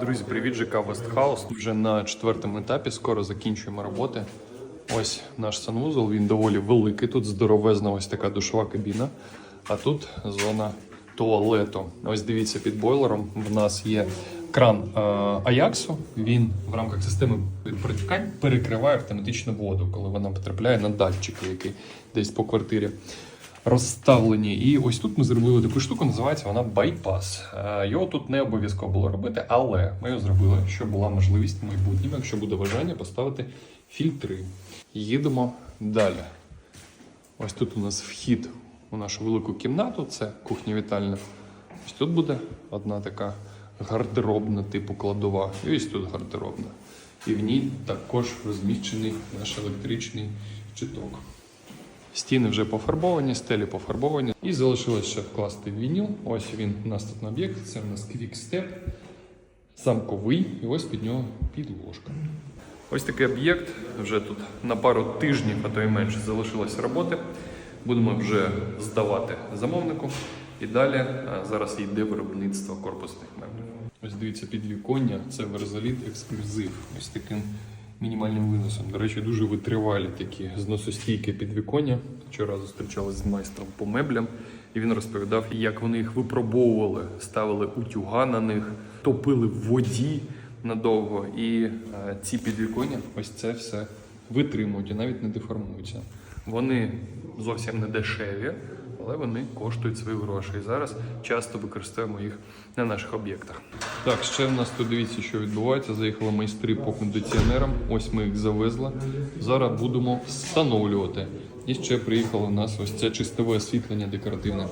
Друзі, привіт, ЖК Вестхаус. Вже на четвертому етапі скоро закінчуємо роботи. Ось наш санвузол, він доволі великий. Тут здоровезна ось така душова кабіна. А тут зона туалету. Ось дивіться, під бойлером в нас є кран е, Аяксу. Він в рамках системи протікань перекриває автоматично воду, коли вона потрапляє на датчики, який десь по квартирі розставлені. І ось тут ми зробили таку штуку, називається вона байпас. Е, Його тут не обов'язково було робити, але ми його зробили, щоб була можливість в майбутньому, якщо буде бажання, поставити фільтри. Їдемо далі. Ось тут у нас вхід у нашу велику кімнату, це кухня вітальня. Ось тут буде одна така гардеробна типу кладова. І ось тут гардеробна. І в ній також розміщений наш електричний щиток. Стіни вже пофарбовані, стелі пофарбовані. І залишилось ще вкласти вініл. Ось він наступний об'єкт. Це в нас Step. Замковий, і ось під нього підложка. Ось такий об'єкт. Вже тут на пару тижнів, а то й менше, залишилося роботи. Будемо вже здавати замовнику. І далі зараз йде виробництво корпусних меблів. Ось дивіться, підвіконня це верзоліт ексклюзив. Ось таким мінімальним виносом. До речі, дуже витривалі такі зносостійкі підвіконня. Вчора зустрічалися з майстром по меблям, і він розповідав, як вони їх випробовували, ставили утюга на них, топили в воді надовго. І е, ці підвіконня ось це все витримують і навіть не деформуються. Вони зовсім не дешеві, але вони коштують свої гроші. І зараз часто використовуємо їх на наших об'єктах. Так, ще в нас тут дивіться, що відбувається. Заїхали майстри по кондиціонерам. Ось ми їх завезли. Зараз будемо встановлювати. І ще приїхало у нас ось це чистове освітлення декоративне.